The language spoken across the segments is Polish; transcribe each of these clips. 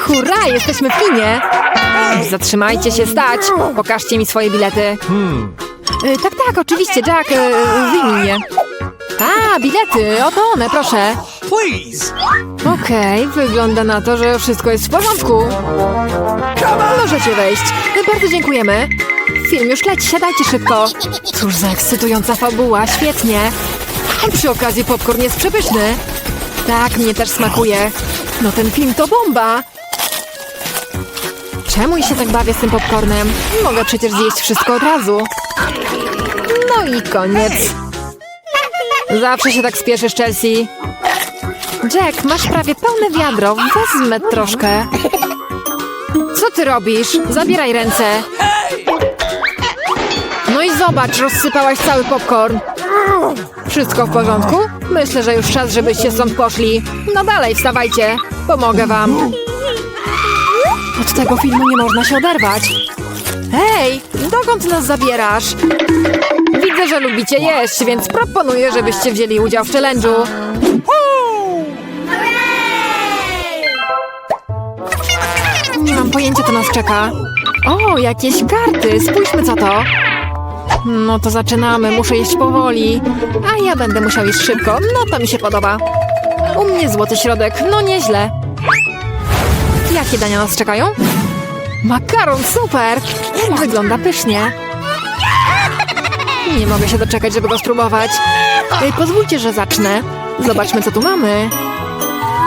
Hurra, jesteśmy w kinie! Zatrzymajcie się, stać! Pokażcie mi swoje bilety. Y, tak, tak, oczywiście, Jack, y, wyjmij je. A, bilety, oto one, proszę. Please! Okej, wygląda na to, że wszystko jest w porządku. Możecie wejść. Y, Bardzo dziękujemy. Film już leci, siadajcie szybko. Cóż za ekscytująca fabuła, świetnie. A przy okazji popcorn jest przepyszny. Tak, mnie też smakuje. No ten film to bomba. Czemu się tak bawię z tym popcornem? Mogę przecież zjeść wszystko od razu. No i koniec. Zawsze się tak spieszysz, Chelsea. Jack, masz prawie pełne wiadro. Wezmę troszkę. Co ty robisz? Zabieraj ręce. No i zobacz, rozsypałaś cały popcorn. Wszystko w porządku? Myślę, że już czas, żebyście stąd poszli. No dalej, wstawajcie. Pomogę wam. Od tego filmu nie można się oderwać. Hej, dokąd nas zabierasz? Widzę, że lubicie jeść, więc proponuję, żebyście wzięli udział w challenge'u. Nie mam pojęcia, co nas czeka. O, jakieś karty. Spójrzmy, co to. No to zaczynamy. Muszę jeść powoli. A ja będę musiał jeść szybko. No to mi się podoba. U mnie złoty środek. No nieźle. Jakie dania nas czekają? Makaron, super! Wygląda pysznie. Nie mogę się doczekać, żeby go spróbować. Ej, pozwólcie, że zacznę. Zobaczmy, co tu mamy.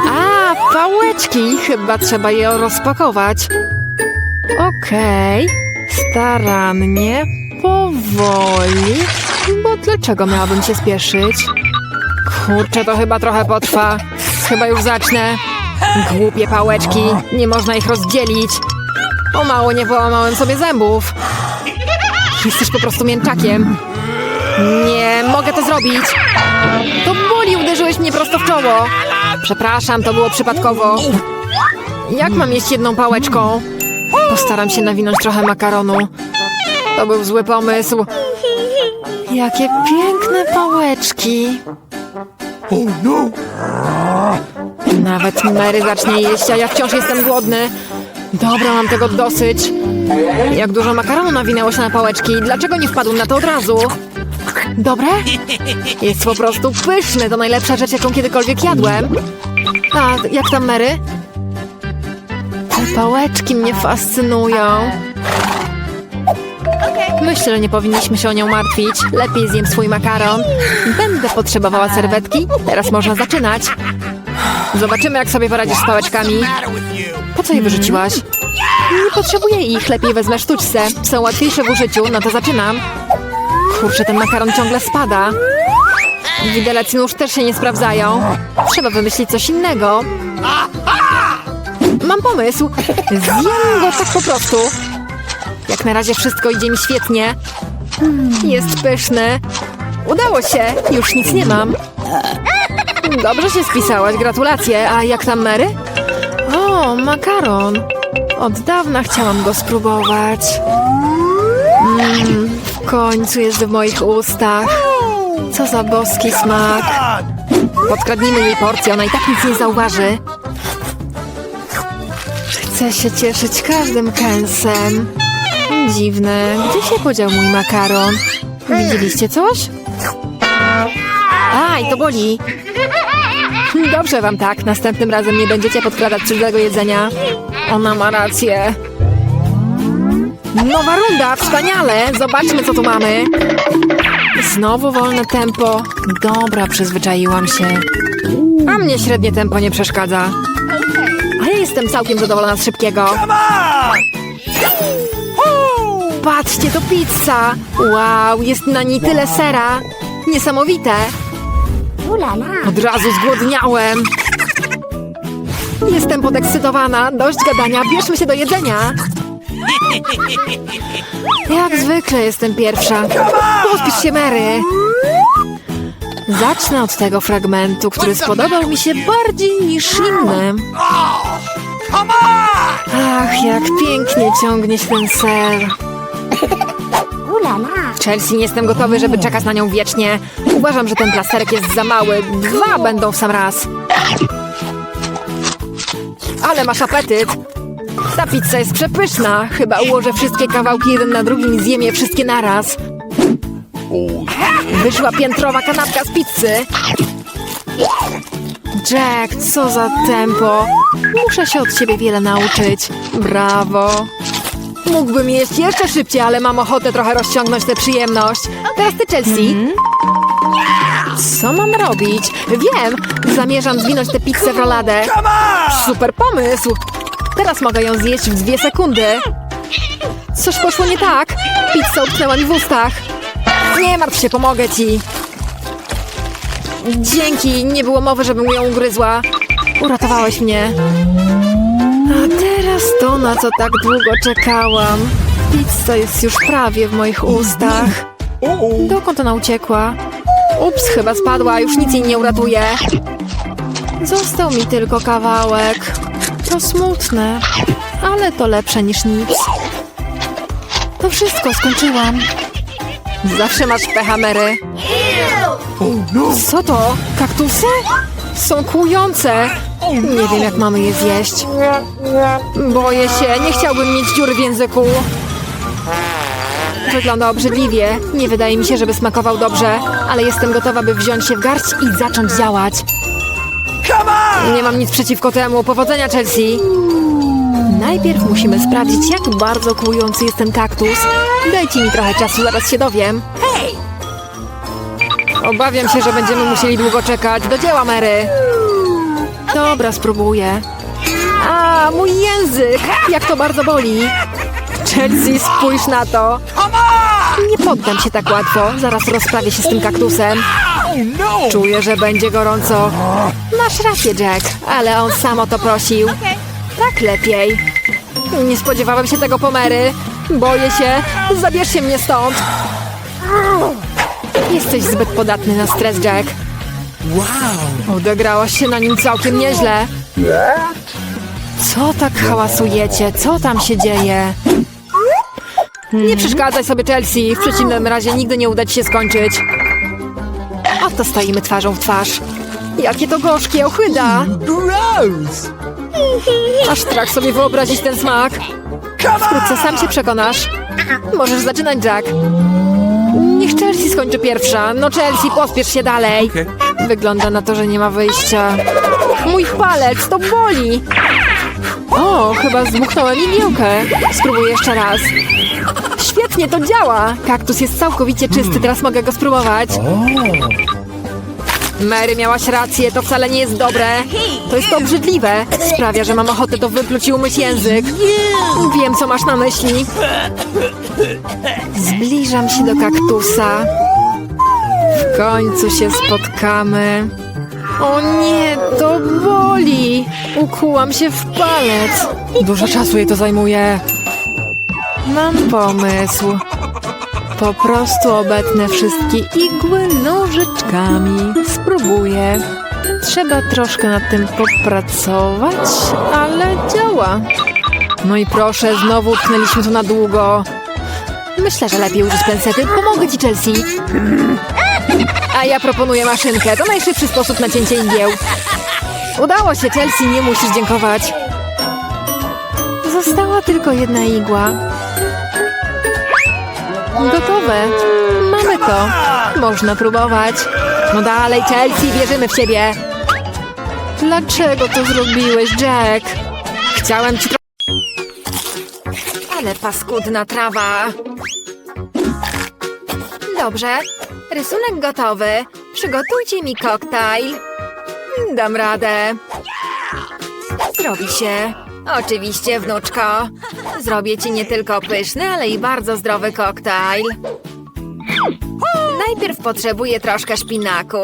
A, pałeczki. Chyba trzeba je rozpakować. Okej. Starannie, powoli. Bo dlaczego miałabym się spieszyć? Kurczę, to chyba trochę potrwa. Chyba już zacznę. Głupie pałeczki. Nie można ich rozdzielić. O mało nie połamałem sobie zębów. Jesteś po prostu mięczakiem. Nie, mogę to zrobić. To boli, uderzyłeś mnie prosto w czoło. Przepraszam, to było przypadkowo. Jak mam jeść jedną pałeczką? Postaram się nawinąć trochę makaronu. To był zły pomysł. Jakie piękne pałeczki. Nawet Mary zacznie jeść, a ja wciąż jestem głodny. Dobra, mam tego dosyć. Jak dużo makaronu nawinęło się na pałeczki. Dlaczego nie wpadł na to od razu? Dobre? Jest po prostu pyszny. To najlepsza rzecz, jaką kiedykolwiek jadłem. A jak tam Mary? Te pałeczki mnie fascynują. Myślę, że nie powinniśmy się o nią martwić. Lepiej zjem swój makaron. Będę potrzebowała serwetki. Teraz można zaczynać. Zobaczymy, jak sobie poradzisz z pałeczkami. Po co je wyrzuciłaś? Nie potrzebuję ich, lepiej wezmę sztućce. Są łatwiejsze w użyciu, no to zaczynam. Kurczę, ten makaron ciągle spada. Widelec nóż też się nie sprawdzają. Trzeba wymyślić coś innego. Mam pomysł. Zjem go tak po prostu. Jak na razie wszystko idzie mi świetnie. Jest pyszny. Udało się, już nic nie mam. Dobrze się spisałaś, gratulacje. A jak tam Mary? O, makaron. Od dawna chciałam go spróbować. Mmm, w końcu jest w moich ustach. Co za boski smak. Podkradnijmy jej porcję, ona i tak nic nie zauważy. Chcę się cieszyć każdym kęsem. Dziwne, gdzie się podział mój makaron? Widzieliście coś? Aj, to boli. Dobrze wam tak, następnym razem nie będziecie podkradać cudzego jedzenia. Ona ma rację. Nowa runda, wspaniale! Zobaczmy, co tu mamy. Znowu wolne tempo. Dobra, przyzwyczaiłam się. A mnie średnie tempo nie przeszkadza. A ja jestem całkiem zadowolona z szybkiego. Patrzcie, to pizza! Wow, jest na niej tyle sera. Niesamowite. Od razu zgłodniałem. Jestem podekscytowana. Dość gadania, bierzmy się do jedzenia. Jak zwykle jestem pierwsza. Pospisz się, Mary. Zacznę od tego fragmentu, który spodobał mi się bardziej niż inny. Come on! Ach, jak pięknie ciągnie się ten ser. Chelsea, nie jestem gotowy, żeby czekać na nią wiecznie. Uważam, że ten plasterek jest za mały. Dwa będą w sam raz. Ale masz apetyt. Ta pizza jest przepyszna. Chyba ułożę wszystkie kawałki jeden na drugim i zjem je wszystkie naraz. Wyszła piętrowa kanapka z pizzy. Jack, co za tempo. Muszę się od ciebie wiele nauczyć. Brawo. Mógłbym jeść jeszcze szybciej, ale mam ochotę trochę rozciągnąć tę przyjemność. Teraz ty, Chelsea. Co mam robić? Wiem! Zamierzam zwinąć tę pizzę w roladę. Super pomysł! Teraz mogę ją zjeść w dwie sekundy. Coś poszło nie tak. Pizza utknęła mi w ustach. Nie martw się, pomogę ci. Dzięki, nie było mowy, żebym ją ugryzła. Uratowałeś mnie. A teraz to, na co tak długo czekałam. Pizza jest już prawie w moich ustach. Dokąd ona uciekła? Ups, chyba spadła, już nic jej nie uratuje. Został mi tylko kawałek. To smutne, ale to lepsze niż nic. To wszystko, skończyłam. Zawsze masz pecha, Mary. Oh no! Co to? Kaktusy? Są kłujące. Nie wiem, jak mamy je zjeść. Boję się, nie chciałbym mieć dziury w języku. Wygląda obrzydliwie. Nie wydaje mi się, żeby smakował dobrze, ale jestem gotowa, by wziąć się w garść i zacząć działać. Nie mam nic przeciwko temu. Powodzenia, Chelsea. Najpierw musimy sprawdzić, jak bardzo kłujący jest ten kaktus. Dajcie mi trochę czasu, zaraz się dowiem. Obawiam się, że będziemy musieli długo czekać. Do dzieła, Mary. Dobra, spróbuję. A, mój język! Jak to bardzo boli. Chelsea, spójrz na to. Nie poddam się tak łatwo. Zaraz rozprawię się z tym kaktusem. Czuję, że będzie gorąco. Masz rację, Jack, ale on sam o to prosił. Tak lepiej. Nie spodziewałem się tego pomery. Boję się. Zabierzcie mnie stąd. Jesteś zbyt podatny na stres, Jack. Wow! Odegrałaś się na nim całkiem nieźle. Co tak hałasujecie? Co tam się dzieje? Nie przeszkadzaj sobie, Chelsea. W przeciwnym razie nigdy nie uda ci się skończyć. Oto stoimy twarzą w twarz. Jakie to gorzkie, ochyda! Gross! Aż strach sobie wyobrazić ten smak. Wkrótce sam się przekonasz. Możesz zaczynać, Jack. Niech Chelsea skończy pierwsza. No Chelsea, pospiesz się dalej. Okej. Wygląda na to, że nie ma wyjścia. Mój palec, to boli! O, chyba zmuchnąłem igiełkę. Spróbuję jeszcze raz. Świetnie, to działa! Kaktus jest całkowicie czysty, teraz mogę go spróbować. Mary, miałaś rację, to wcale nie jest dobre. To jest obrzydliwe. Sprawia, że mam ochotę to wypluć i umyć język. Wiem, co masz na myśli. Zbliżam się do kaktusa. Końcu się spotkamy. O nie, to boli! Ukułam się w palec. Dużo czasu jej to zajmuje. Mam pomysł. Po prostu obetnę wszystkie igły nożyczkami. Spróbuję. Trzeba troszkę nad tym popracować, ale działa. No i proszę, znowu utknęliśmy tu na długo. Myślę, że lepiej użyć pensety. Pomogę ci, Chelsea. A ja proponuję maszynkę. To najszybszy sposób na cięcie igieł. Udało się, Chelsea, nie musisz dziękować. Została tylko jedna igła. Gotowe. Mamy to. Można próbować. No dalej, Chelsea, wierzymy w ciebie. Dlaczego to zrobiłeś, Jack? Chciałem ci... Ale paskudna trawa. Dobrze. Rysunek gotowy. Przygotujcie mi koktajl. Dam radę. Zrobi się. Oczywiście, wnuczko. Zrobię ci nie tylko pyszny, ale i bardzo zdrowy koktajl. Najpierw potrzebuję troszkę szpinaku,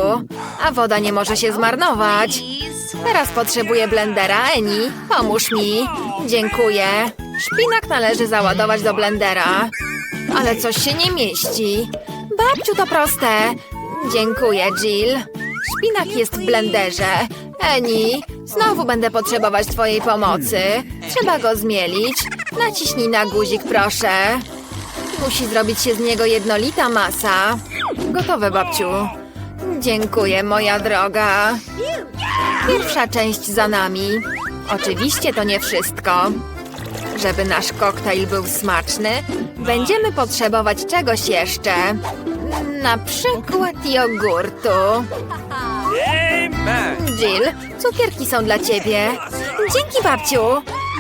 a woda nie może się zmarnować. Teraz potrzebuję blendera. Eni, pomóż mi. Dziękuję. Szpinak należy załadować do blendera. Ale coś się nie mieści. Babciu, to proste. Dziękuję, Jill. Szpinak jest w blenderze. Eni, znowu będę potrzebować twojej pomocy. Trzeba go zmielić. Naciśnij na guzik, proszę. Musi zrobić się z niego jednolita masa. Gotowe, babciu. Dziękuję, moja droga. Pierwsza część za nami. Oczywiście to nie wszystko. Żeby nasz koktajl był smaczny, będziemy potrzebować czegoś jeszcze. Na przykład jogurtu. Jill, cukierki są dla ciebie. Dzięki, babciu.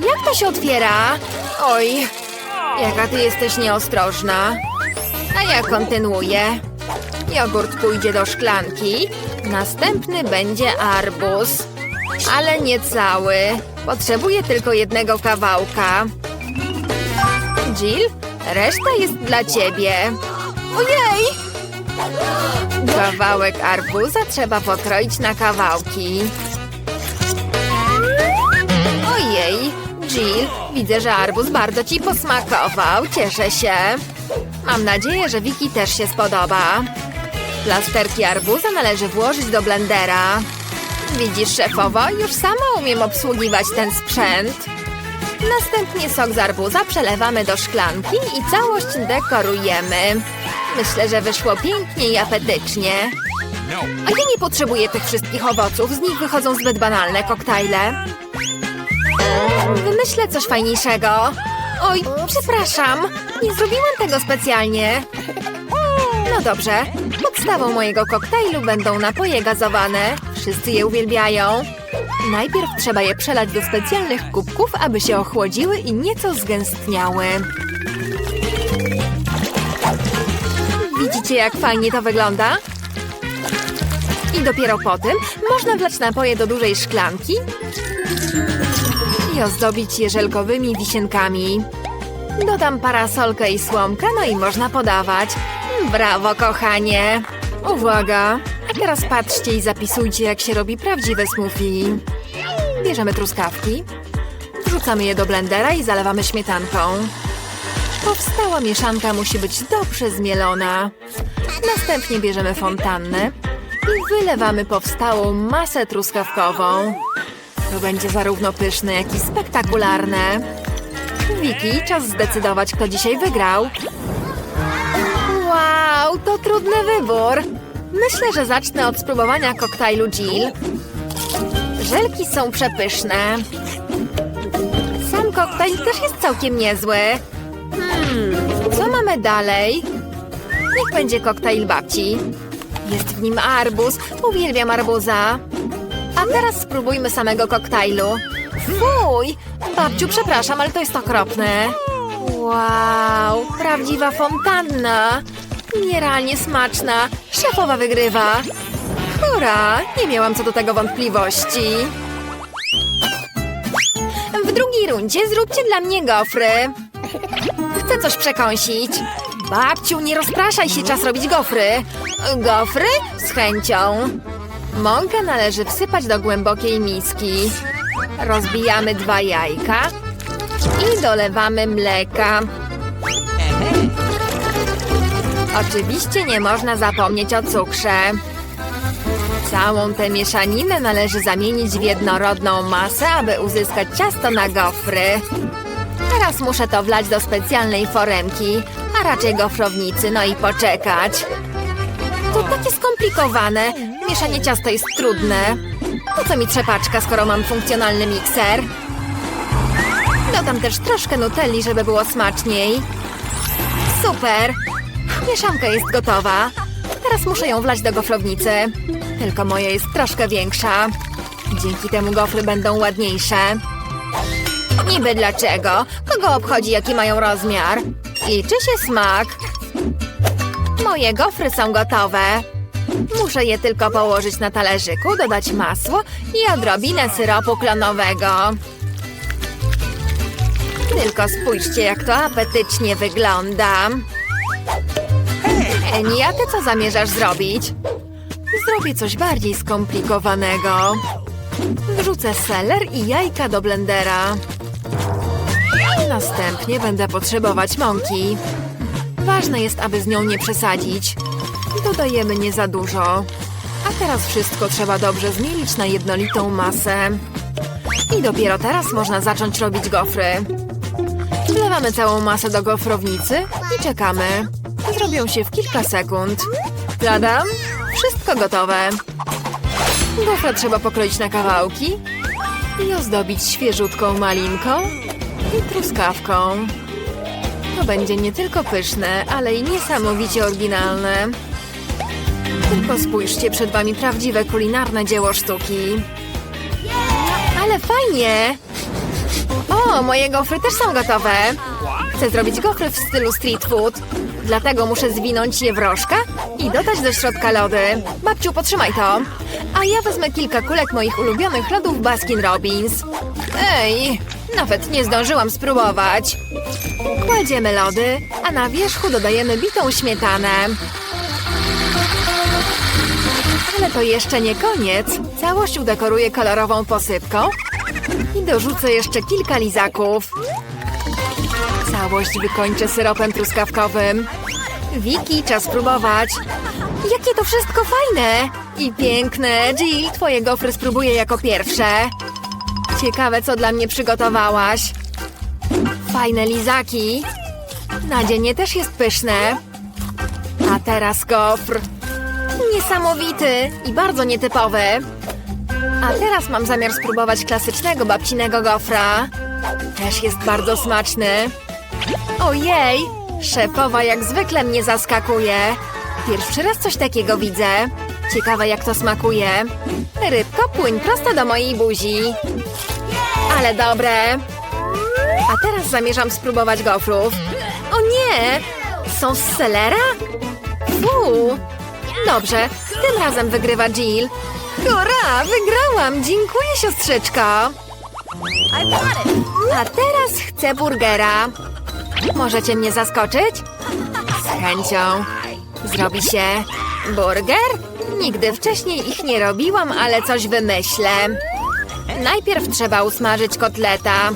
Jak to się otwiera? Oj, jaka ty jesteś nieostrożna. A ja kontynuuję. Jogurt pójdzie do szklanki. Następny będzie arbuz. Ale nie cały. Potrzebuję tylko jednego kawałka. Jill, reszta jest dla ciebie. Ojej! Kawałek arbuza trzeba pokroić na kawałki. Ojej, Jill, widzę, że arbuz bardzo ci posmakował. Cieszę się. Mam nadzieję, że Wiki też się spodoba. Plasterki arbuza należy włożyć do blendera. Widzisz, szefowo, już sama umiem obsługiwać ten sprzęt. Następnie sok z arbuza przelewamy do szklanki i całość dekorujemy. Myślę, że wyszło pięknie i apetycznie. A ja nie potrzebuję tych wszystkich owoców, z nich wychodzą zbyt banalne koktajle. Wymyślę coś fajniejszego. Oj, przepraszam, nie zrobiłam tego specjalnie. No dobrze, podstawą mojego koktajlu będą napoje gazowane. Wszyscy je uwielbiają. Najpierw trzeba je przelać do specjalnych kubków, aby się ochłodziły i nieco zgęstniały. Widzicie, jak fajnie to wygląda? I dopiero potem można wlać napoje do dużej szklanki i ozdobić je żelkowymi wisienkami. Dodam parasolkę i słomkę, no i można podawać. Brawo, kochanie! Uwaga! A teraz patrzcie i zapisujcie, jak się robi prawdziwe smoothie. Bierzemy truskawki, wrzucamy je do blendera i zalewamy śmietanką. Powstała mieszanka musi być dobrze zmielona. Następnie bierzemy fontannę i wylewamy powstałą masę truskawkową. To będzie zarówno pyszne, jak i spektakularne. Wiki, czas zdecydować, kto dzisiaj wygrał. Wow, to trudny wybór. Myślę, że zacznę od spróbowania koktajlu Jill. Żelki są przepyszne. Sam koktajl też jest całkiem niezły. Hmm, co mamy dalej? Niech będzie koktajl babci. Jest w nim arbuz. Uwielbiam arbuza. A teraz spróbujmy samego koktajlu. Fuj! Babciu, przepraszam, ale to jest okropne. Wow, prawdziwa fontanna. Nierealnie smaczna. Szefowa wygrywa. Hurra, nie miałam co do tego wątpliwości. W drugiej rundzie zróbcie dla mnie gofry. Chcę coś przekąsić. Babciu, nie rozpraszaj się, czas robić gofry. Gofry? Z chęcią. Mąkę należy wsypać do głębokiej miski. Rozbijamy dwa jajka i dolewamy mleka. Oczywiście nie można zapomnieć o cukrze. Całą tę mieszaninę należy zamienić w jednorodną masę, aby uzyskać ciasto na gofry. Teraz muszę to wlać do specjalnej foremki, a raczej gofrownicy, no i poczekać. To takie skomplikowane. Mieszanie ciasta jest trudne. Po co mi trzepaczka, skoro mam funkcjonalny mikser? Dodam też troszkę nutelli, żeby było smaczniej. Super! Mieszanka jest gotowa. Teraz muszę ją wlać do gofrownicy. Tylko moja jest troszkę większa. Dzięki temu gofry będą ładniejsze. Niby dlaczego? Kogo obchodzi, jaki mają rozmiar? Liczy się smak. Moje gofry są gotowe. Muszę je tylko położyć na talerzyku, dodać masło i odrobinę syropu klonowego. Tylko spójrzcie, jak to apetycznie wygląda. Eni, a ty co zamierzasz zrobić? Zrobię coś bardziej skomplikowanego. Wrzucę seler i jajka do blendera. Następnie będę potrzebować mąki. Ważne jest, aby z nią nie przesadzić. Dodajemy nie za dużo. A teraz wszystko trzeba dobrze zmielić na jednolitą masę. I dopiero teraz można zacząć robić gofry. Wlewamy całą masę do gofrownicy i czekamy. Zrobią się w kilka sekund. Tadam! Wszystko gotowe. Gofra trzeba pokroić na kawałki i ozdobić świeżutką malinką i truskawką. To będzie nie tylko pyszne, ale i niesamowicie oryginalne. Tylko spójrzcie, przed wami prawdziwe kulinarne dzieło sztuki. Ale fajnie! O, moje gofry też są gotowe. Chcę zrobić gofry w stylu street food. Dlatego muszę zwinąć je w rożka i dodać do środka lody. Babciu, potrzymaj to. A ja wezmę kilka kulek moich ulubionych lodów Baskin Robbins. Ej, nawet nie zdążyłam spróbować. Kładziemy lody, a na wierzchu dodajemy bitą śmietanę. Ale to jeszcze nie koniec. Całość udekoruję kolorową posypką i dorzucę jeszcze kilka lizaków. Całość wykończę syropem truskawkowym. Wiki, czas próbować. Jakie to wszystko fajne i piękne. Jill, twoje gofry spróbuję jako pierwsze. Ciekawe, co dla mnie przygotowałaś. Fajne lizaki. Nadzienie też jest pyszne. A teraz gofr. Niesamowity i bardzo nietypowy. A teraz mam zamiar spróbować klasycznego babcinego gofra. Też jest bardzo smaczny. Ojej! Szefowa jak zwykle mnie zaskakuje. Pierwszy raz coś takiego widzę. Ciekawe jak to smakuje. Rybko, płyń prosto do mojej buzi. Ale dobre. A teraz zamierzam spróbować gofrów. O nie! Są z selera? Fuu! Dobrze, tym razem wygrywa Jill. Hurra! Wygrałam! Dziękuję, siostrzyczko! A teraz chcę burgera. Możecie mnie zaskoczyć? Z chęcią. Zrobi się burger? Nigdy wcześniej ich nie robiłam, ale coś wymyślę. Najpierw trzeba usmażyć kotleta.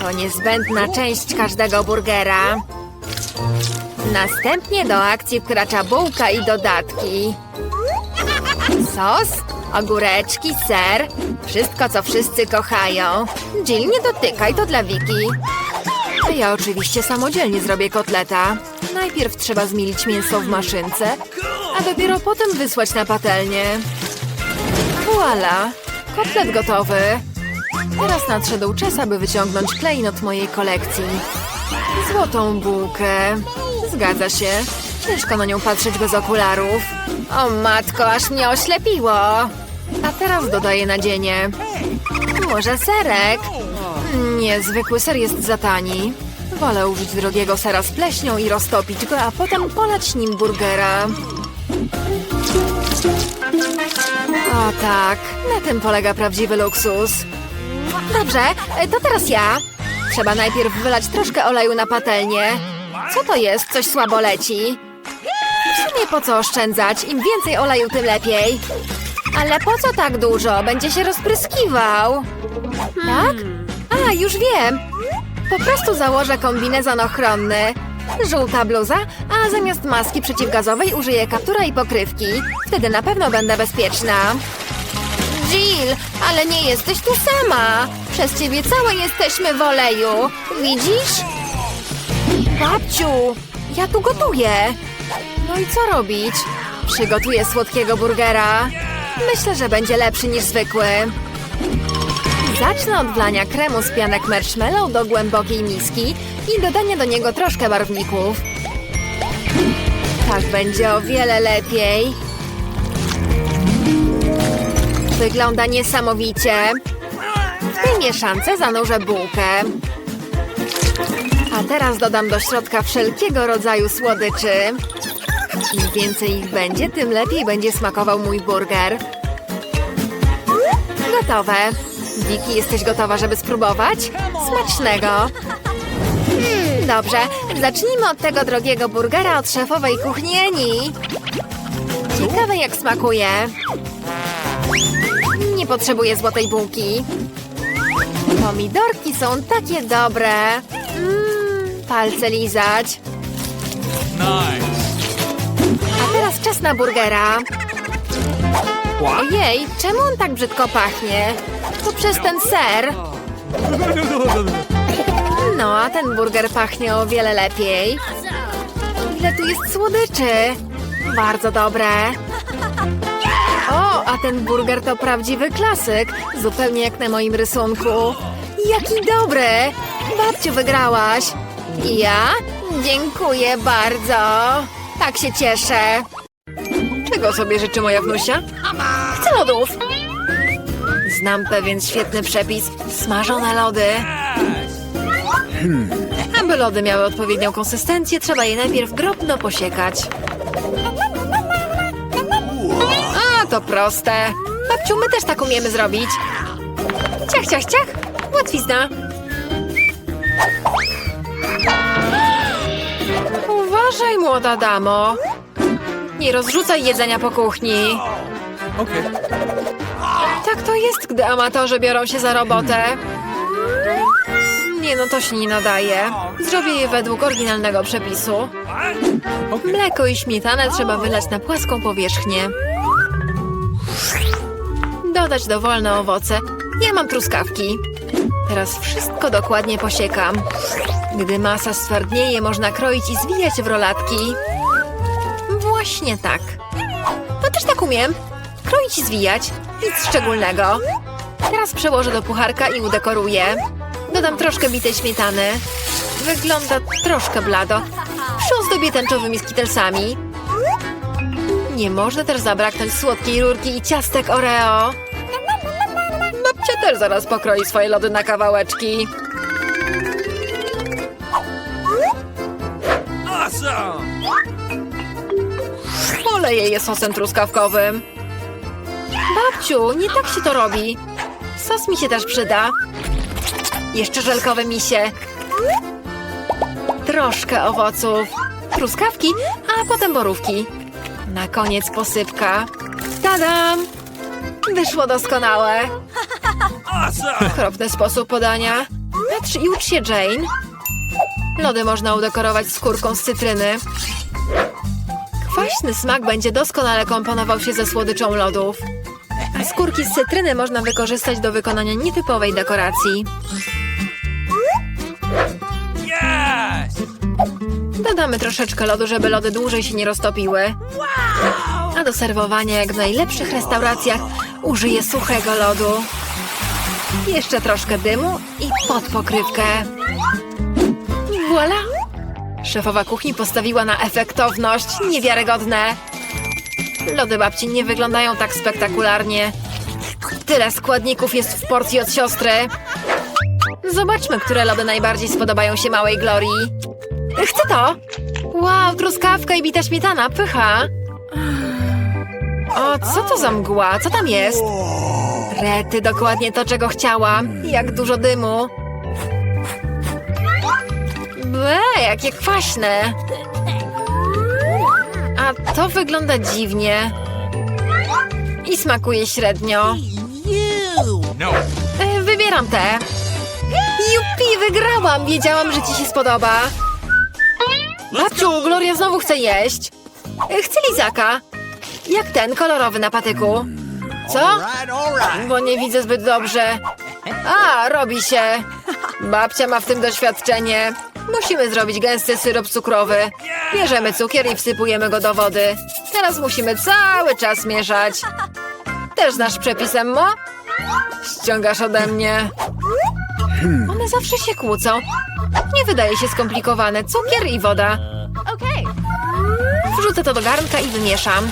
To niezbędna część każdego burgera. Następnie do akcji wkracza bułka i dodatki. Sos, ogóreczki, ser. Wszystko, co wszyscy kochają. Jill, nie dotykaj, to dla Wiki. Ja oczywiście samodzielnie zrobię kotleta. Najpierw trzeba zmielić mięso w maszynce, a dopiero potem wysłać na patelnię. Voila! Kotlet gotowy. Teraz nadszedł czas, aby wyciągnąć klejnot mojej kolekcji. Złotą bułkę. Zgadza się. Ciężko na nią patrzeć bez okularów. O matko, aż mnie oślepiło. A teraz dodaję nadzienie. Może serek? Nie, zwykły ser jest za tani. Wolę użyć drogiego sera z pleśnią i roztopić go, a potem polać nim burgera. O tak, na tym polega prawdziwy luksus. Dobrze, to teraz ja. Trzeba najpierw wylać troszkę oleju na patelnię. Co to jest? Coś słabo leci. W sumie po co oszczędzać? Im więcej oleju, tym lepiej. Ale po co tak dużo? Będzie się rozpryskiwał. Tak? A, już wiem. Po prostu założę kombinezon ochronny. Żółta bluza, a zamiast maski przeciwgazowej użyję kaptura i pokrywki. Wtedy na pewno będę bezpieczna. Jill, ale nie jesteś tu sama. Przez ciebie całe jesteśmy w oleju. Widzisz? Babciu, ja tu gotuję. No i co robić? Przygotuję słodkiego burgera. Myślę, że będzie lepszy niż zwykły. Zacznę od wlania kremu z pianek marshmallow do głębokiej miski i dodania do niego troszkę barwników. Tak będzie o wiele lepiej. Wygląda niesamowicie. W tej mieszance zanurzę bułkę. A teraz dodam do środka wszelkiego rodzaju słodyczy. Im więcej ich będzie, tym lepiej będzie smakował mój burger. Gotowe. Wiki, jesteś gotowa, żeby spróbować? Smacznego! Dobrze, zacznijmy od tego drogiego burgera od szefowej kuchni Eni. Ciekawe jak smakuje. Nie potrzebuję złotej bułki. Pomidorki są takie dobre. Mmm, palce lizać. A teraz czas na burgera. Ojej, czemu on tak brzydko pachnie? To przez ten ser. No, a ten burger pachnie o wiele lepiej. Ile tu jest słodyczy. Bardzo dobre. O, a ten burger to prawdziwy klasyk. Zupełnie jak na moim rysunku. Jaki dobry! Babciu, wygrałaś. Ja? Dziękuję bardzo. Tak się cieszę. Czego sobie życzy moja wnusia? Chcę lodów. Znam pewien świetny przepis. Smażone lody. Aby lody miały odpowiednią konsystencję, trzeba je najpierw drobno posiekać. A, to proste. Babciu, my też tak umiemy zrobić. Ciach, ciach, ciach. Łatwizna. Uważaj, młoda damo. Nie rozrzucaj jedzenia po kuchni. Okay. To jest, gdy amatorzy biorą się za robotę. Nie no, to się nie nadaje. Zrobię je według oryginalnego przepisu. Mleko i śmietanę trzeba wylać na płaską powierzchnię. Dodać dowolne owoce. Ja mam truskawki. Teraz wszystko dokładnie posiekam. Gdy masa stwardnieje, można kroić i zwijać w rolatki. Właśnie tak. No też tak umiem. Kroić i zwijać. Nic szczególnego. Teraz przełożę do pucharka i udekoruję. Dodam troszkę bitej śmietany. Wygląda troszkę blado. Przyozdobię tęczowymi skitelsami. Nie można też zabraknąć słodkiej rurki i ciastek Oreo. Babcia też zaraz pokroi swoje lody na kawałeczki. Awesome! Poleję je sosem truskawkowym. Babciu, nie tak się to robi. Sos mi się też przyda. Jeszcze żelkowe misie. Troszkę owoców. Truskawki, a potem borówki. Na koniec posypka. Tadam! Wyszło doskonałe. Okropny sposób podania. Patrz i ucz się, Jane. Lody można udekorować skórką z cytryny. Kwaśny smak będzie doskonale komponował się ze słodyczą lodów. Skórki z cytryny można wykorzystać do wykonania nietypowej dekoracji. Dodamy troszeczkę lodu, żeby lody dłużej się nie roztopiły. A do serwowania, jak w najlepszych restauracjach, użyję suchego lodu. Jeszcze troszkę dymu i pod pokrywkę. Voila! Szefowa kuchni postawiła na efektowność. Niewiarygodne. Lody babci nie wyglądają tak spektakularnie. Tyle składników jest w porcji od siostry. Zobaczmy, które lody najbardziej spodobają się małej Glorii. Chcę to! Wow, truskawka i bita śmietana, pycha! O, co to za mgła? Co tam jest? Rety, dokładnie to, czego chciałam. Jak dużo dymu. Ble, jakie kwaśne. A to wygląda dziwnie. I smakuje średnio. No. E, Wybieram te. Jupi, wygrałam! Wiedziałam, że ci się spodoba. Babciu, Gloria znowu chce jeść. E, Chcę lizaka. Jak ten, kolorowy na patyku. Co? Bo nie widzę zbyt dobrze. A, robi się. Babcia ma w tym doświadczenie. Musimy zrobić gęsty syrop cukrowy. Bierzemy cukier i wsypujemy go do wody. Teraz musimy cały czas mieszać. Też znasz przepis, Emmo? Ściągasz ode mnie. One zawsze się kłócą. Nie wydaje się skomplikowane. Cukier i woda. Okej. Wrzucę to do garnka i wymieszam.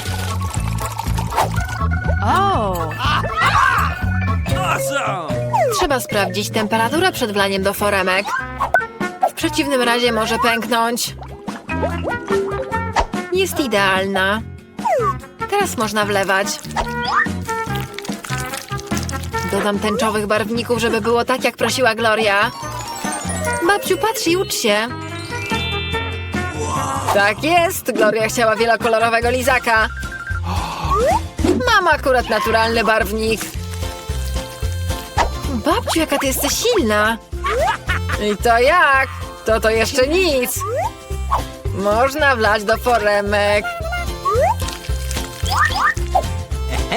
Trzeba sprawdzić temperaturę przed wlaniem do foremek. Przeciwnym razie może pęknąć. Jest idealna. Teraz można wlewać. Dodam tęczowych barwników, żeby było tak, jak prosiła Gloria. Babciu, patrz i ucz się. Tak jest, Gloria chciała wielokolorowego lizaka. Mam akurat naturalny barwnik. Babciu, jaka ty jesteś silna! I to jak? To to jeszcze nic! Można wlać do foremek.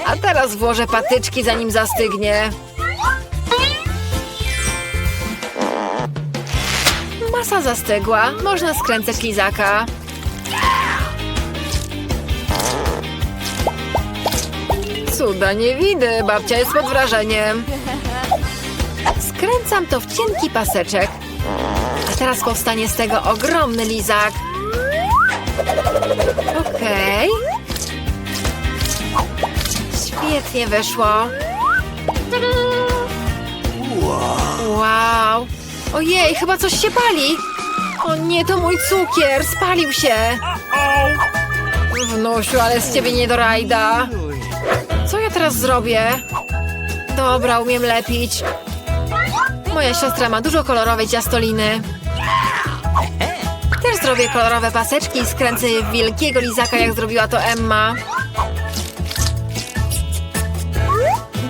A teraz włożę patyczki, zanim zastygnie. Masa zastygła. Można skręcać lizaka. Cuda nie widzę, babcia jest pod wrażeniem. Skręcam to w cienki paseczek. Teraz powstanie z tego ogromny lizak. Okej. Świetnie wyszło. Wow. Ojej, chyba coś się pali. O nie, to mój cukier, spalił się. Wnusiu, ale z ciebie nie do rajda. Co ja teraz zrobię? Dobra, umiem lepić. Moja siostra ma dużo kolorowej ciastoliny. Też zrobię kolorowe paseczki i skręcę je w wielkiego lizaka, jak zrobiła to Emma.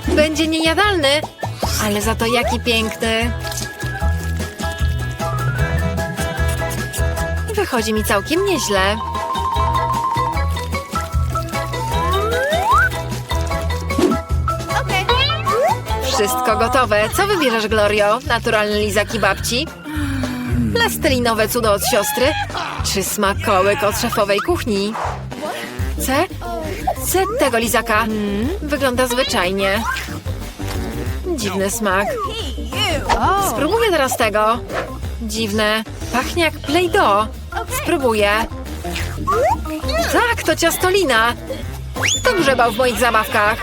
Będzie niejadalny, ale za to jaki piękny. Wychodzi mi całkiem nieźle. Wszystko gotowe. Co wybierzesz, Glorio? Naturalny lizak i babci? Plastelinowe cudo od siostry? Czy smakołyk od szefowej kuchni? C? C tego lizaka. Wygląda zwyczajnie. Dziwny smak. Spróbuję teraz tego. Dziwne. Pachnie jak Play-Doh. Spróbuję. Tak, to ciastolina. Kto grzebał w moich zabawkach?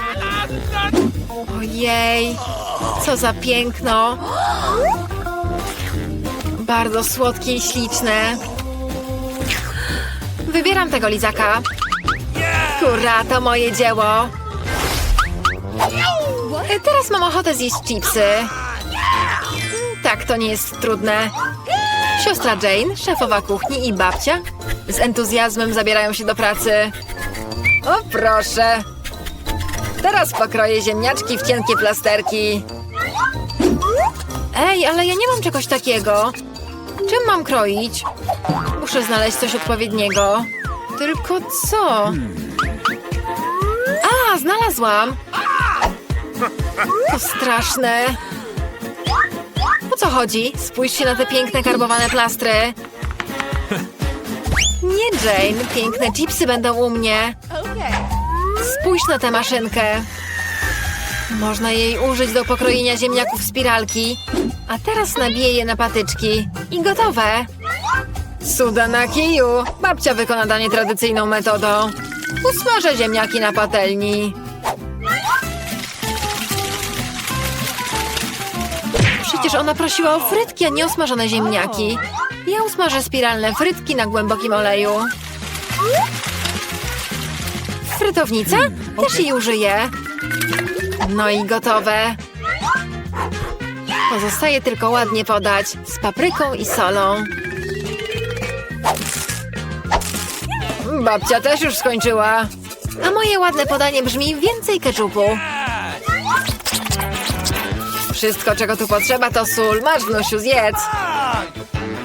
Ojej, co za piękno. Bardzo słodkie i śliczne. Wybieram tego lizaka. Kura, to moje dzieło. Teraz mam ochotę zjeść chipsy. Tak, to nie jest trudne. Siostra Jane, szefowa kuchni i babcia z entuzjazmem zabierają się do pracy. O proszę, Teraz pokroję ziemniaczki w cienkie plasterki. Ej, ale ja nie mam czegoś takiego. Czym mam kroić? Muszę znaleźć coś odpowiedniego. Tylko co? A, znalazłam! To straszne. O co chodzi? Spójrzcie na te piękne karbowane plastry. Nie, Jane. Piękne chipsy będą u mnie. Spójrz na tę maszynkę. Można jej użyć do pokrojenia ziemniaków w spiralki. A teraz nabiję je na patyczki. I gotowe. Cuda na kiju. Babcia wykona danie tradycyjną metodą. Usmażę ziemniaki na patelni. Przecież ona prosiła o frytki, a nie o smażone ziemniaki. Ja usmażę spiralne frytki na głębokim oleju. Frytownica? Też jej użyję. No i gotowe. Pozostaje tylko ładnie podać z papryką i solą. Babcia też już skończyła. A moje ładne podanie brzmi więcej keczupu. Wszystko, czego tu potrzeba, to sól. Masz, wnusiu, zjedz.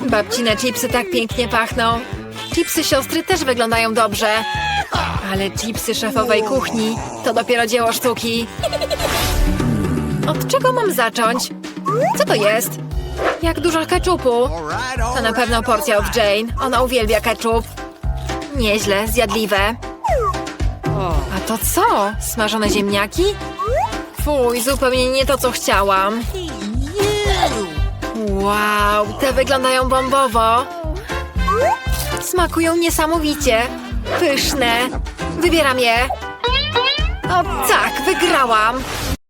Babcine chipsy tak pięknie pachną. Chipsy siostry też wyglądają dobrze. Ale chipsy szefowej kuchni to dopiero dzieło sztuki. Od czego mam zacząć? Co to jest? Jak dużo keczupu. To na pewno porcja od Jane. Ona uwielbia keczup. Nieźle, zjadliwe. A to co? Smażone ziemniaki? Fuj, zupełnie nie to, co chciałam. Wow, te wyglądają bombowo. Smakują niesamowicie. Pyszne. Wybieram je. O tak, wygrałam.